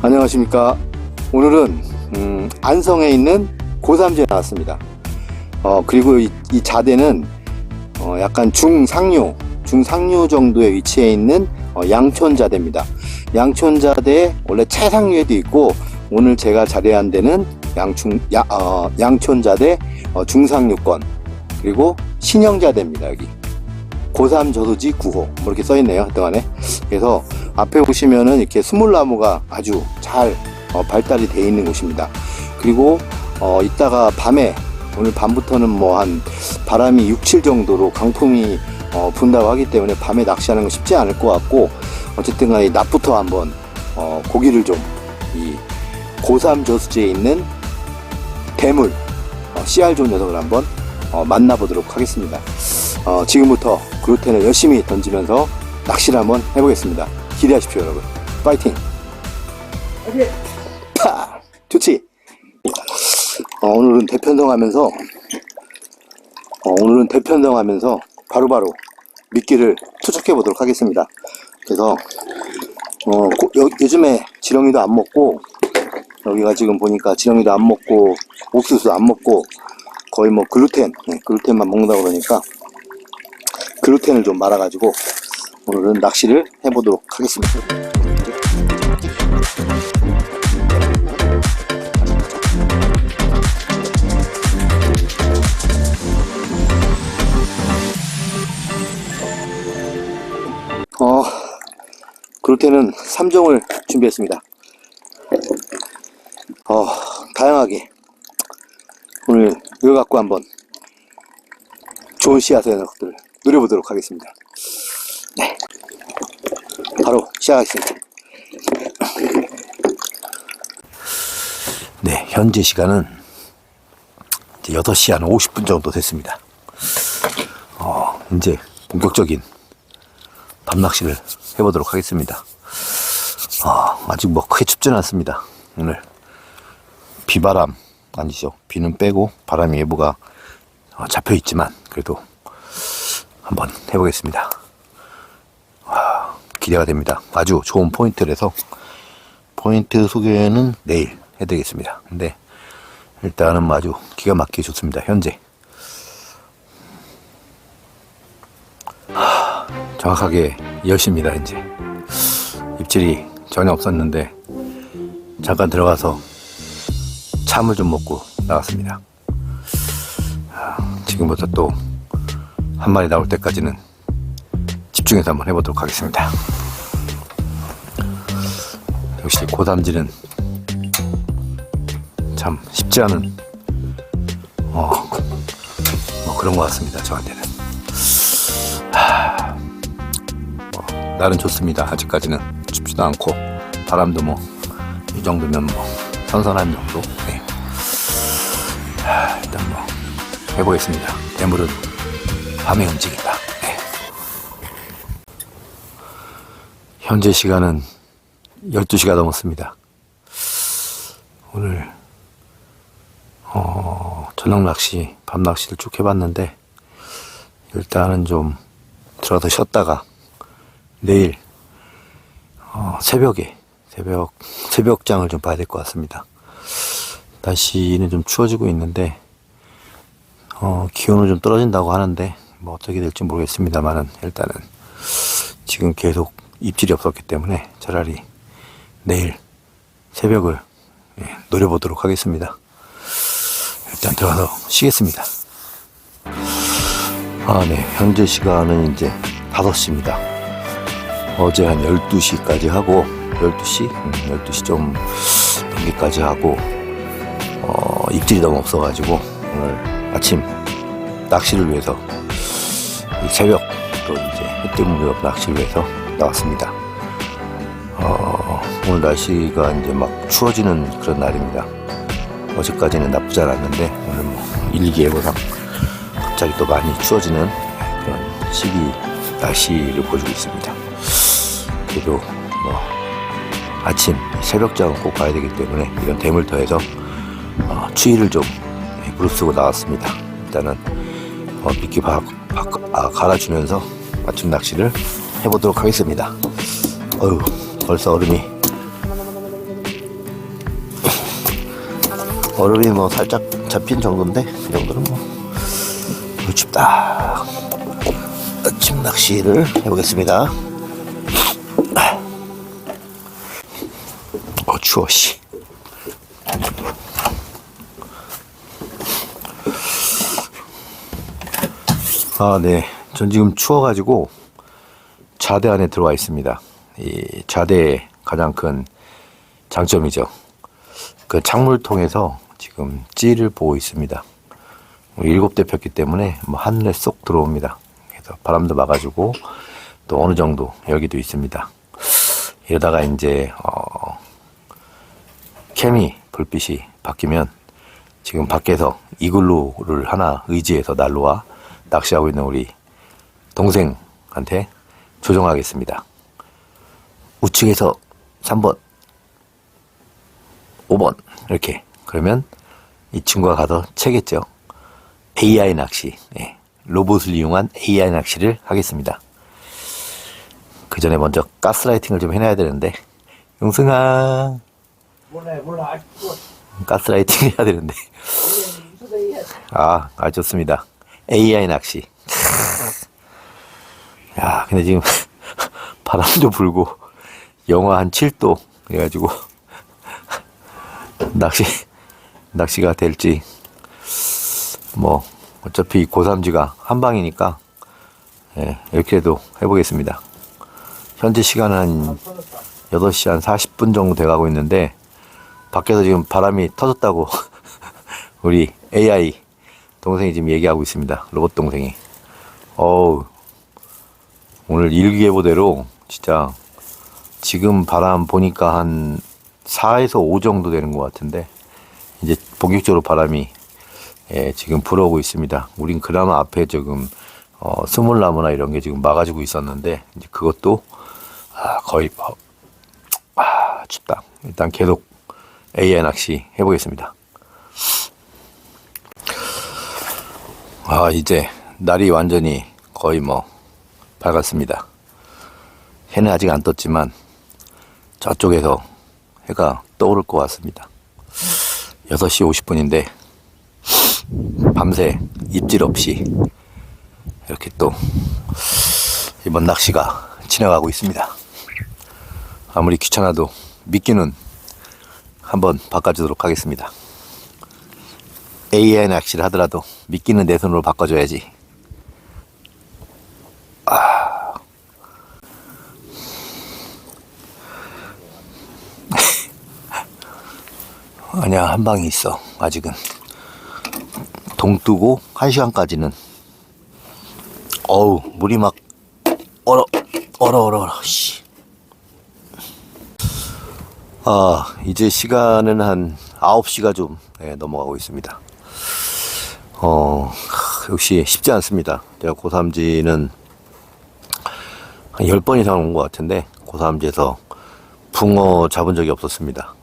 안녕하십니까. 오늘은 음, 안성에 있는 고삼지에 나왔습니다. 어, 그리고 이, 이 자대는 어, 약간 중상류, 중상류 정도의 위치에 있는 어, 양촌자대입니다. 양촌자대 원래 최상류에도 있고 오늘 제가 자리한 데는 양충, 야, 어, 양촌자대 어, 중상류권 그리고 신형자대입니다. 여기 고3 저수지 9호 뭐 이렇게 써 있네요. 하여튼간에 그래서 앞에 보시면은 이렇게 스물나무가 아주 잘 어, 발달이 되어 있는 곳입니다. 그리고 어, 이따가 밤에 오늘 밤부터는 뭐 한 바람이 6, 7 정도로 강풍이 어, 분다고 하기 때문에 밤에 낚시하는 건 쉽지 않을 것 같고 어쨌든 간에 낮부터 한번 어, 고기를 좀 이 고3 저수지에 있는 대물 어, 좋은 녀석을 한번 어, 만나보도록 하겠습니다. 어, 지금부터 그루텐을 열심히 던지면서 낚시를 한번 해보겠습니다. 기대하십시오, 여러분. 파이팅! 파! 좋지? 어, 오늘은 대편성 하면서, 어, 오늘은 대편성 하면서 바로바로 미끼를 투척해 보도록 하겠습니다. 그래서, 어, 고- 요, 요즘에 지렁이도 안 먹고, 여기가 지금 보니까 지렁이도 안 먹고, 옥수수 안 먹고, 거의 뭐 글루텐, 네, 글루텐만 먹는다 그러니까, 글루텐을 좀 말아가지고, 오늘은 낚시를 해보도록 하겠습니다. 어, 글루텐은 3종을 준비했습니다. 어, 다양하게 오늘 이거 갖고 한번 좋은 씨앗의 녀석들 을 누려보도록 하겠습니다. 네. 바로 시작하겠습니다. 네, 현재 시간은 이제 6시 한 50분 정도 됐습니다. 어, 이제 본격적인 밤낚시를 해보도록 하겠습니다. 아, 아직 뭐 크게 춥지는 않습니다. 오늘 비바람 아니죠. 비는 빼고 바람이 예보가 어, 잡혀 있지만 그래도 한번 해보겠습니다. 와, 기대가 됩니다. 아주 좋은 포인트라서 포인트 소개는 내일 해드리겠습니다. 근데 일단은 뭐 아주 기가 막히게 좋습니다. 현재 하, 정확하게 10시입니다. 이제 입질이 전혀 없었는데 잠깐 들어가서 참을 좀 먹고 나왔습니다. 아, 지금부터 또 한 마리 나올 때까지는 집중해서 한번 해보도록 하겠습니다. 역시 고담질은 참 쉽지 않은 어, 뭐 그런 것 같습니다. 저한테는. 하, 뭐, 날은 좋습니다. 아직까지는 춥지도 않고 바람도 뭐 이 정도면 뭐 선선한 정도. 네. 하, 일단 뭐 해보겠습니다. 대물은 밤에 움직인다. 네. 현재 시간은 12시가 넘었습니다. 오늘 어, 저녁 낚시, 밤 낚시를 쭉 해봤는데 일단은 좀 들어가서 쉬었다가 내일 어, 새벽에 새벽 새벽장을 좀 봐야 될 것 같습니다. 날씨는 좀 추워지고 있는데 어, 기온은 좀 떨어진다고 하는데 뭐 어떻게 될지 모르겠습니다만은 일단은 지금 계속 입질이 없었기 때문에 차라리 내일 새벽을 예, 노려보도록 하겠습니다. 일단 들어가서 쉬겠습니다. 아, 네. 현재 시간은 이제 5시입니다. 어제 한 12시까지 하고, 12시? 음, 12시 좀 넘기까지 하고, 어, 입질이 너무 없어가지고, 오늘 아침 낚시를 위해서, 이 새벽 또 이제 무렵 낚시를 위해서 나왔습니다. 어, 오늘 날씨가 이제 막 추워지는 그런 날입니다. 어제까지는 나쁘지 않았는데 오늘 뭐 일기예보상 갑자기 또 많이 추워지는 그런 시기 날씨를 보여주고 있습니다. 그래도 뭐 아침 새벽장은 꼭 가야 되기 때문에 이런 대물터에서 어, 추위를 좀 예, 무릅쓰고 나왔습니다. 일단은 어, 미끼 아, 아, 갈아주면서 맞춤 낚시를 해보도록 하겠습니다. 어휴, 벌써 얼음이. 얼음이 뭐 살짝 잡힌 정도인데, 그 정도는 뭐. 춥다. 아침 낚시를 해보겠습니다. 어, 추워, 씨. 아, 네. 전 지금 추워가지고 자대 안에 들어와 있습니다. 이 자대의 가장 큰 장점이죠. 그 창물 통해서 지금 찌를 보고 있습니다. 뭐 일곱 대 폈기 때문에 뭐 한눈에 쏙 들어옵니다. 그래서 바람도 막아주고 또 어느 정도 열기도 있습니다. 이러다가 이제 어, 케미 불빛이 바뀌면 지금 밖에서 이글루를 하나 의지해서 난로와 낚시하고 있는 우리 동생한테 조정하겠습니다. 우측에서 3번, 5번 이렇게. 그러면 이 친구가 가서 채겠죠. AI 낚시, 예, 로봇을 이용한 AI 낚시를 하겠습니다. 그 전에 먼저 가스라이팅을 좀 해놔야 되는데. 용승아. 몰라 몰라. 가스라이팅 해야 되는데. 아, 아 좋습니다. AI 낚시. 야, 근데 지금 바람도 불고 영하 한 7도 그래가지고 낚시 낚시가 될지 뭐 어차피 고삼지가 한 방이니까 예, 이렇게도 해보겠습니다. 현재 시간은 한 8시 한 40분 정도 돼가고 있는데 밖에서 지금 바람이 터졌다고 우리 AI 동생이 지금 얘기하고 있습니다. 로봇 동생이. 어우, 오늘 일기예보대로 진짜 지금 바람 보니까 한 4에서 5 정도 되는 것 같은데 이제 본격적으로 바람이 예, 지금 불어오고 있습니다. 우린 그나마 앞에 지금 어, 스몰나무나 이런 게 지금 막아주고 있었는데 이제 그것도 아, 거의 뭐, 아, 춥다. 일단 계속 AI 낚시 해보겠습니다. 아, 이제 날이 완전히 거의 뭐 밝았습니다. 해는 아직 안 떴지만 저쪽에서 해가 떠오를 것 같습니다. 6시 50분인데 밤새 입질 없이 이렇게 또 이번 낚시가 지나가고 있습니다. 아무리 귀찮아도 미끼는 한번 바꿔주도록 하겠습니다. AI 낚시를 하더라도 미끼는 내 손으로 바꿔줘야지. 아. 아니야, 한 방이 있어. 아직은. 동 뜨고, 한 시간까지는. 어우, 물이 막, 얼어, 얼어, 얼어, 얼어, 씨. 아, 이제 시간은 한 9시가 좀 네, 넘어가고 있습니다. 어, 역시 쉽지 않습니다. 제가 고3지는 한 10번 이상 온 것 같은데, 고3지에서 붕어 잡은 적이 없었습니다.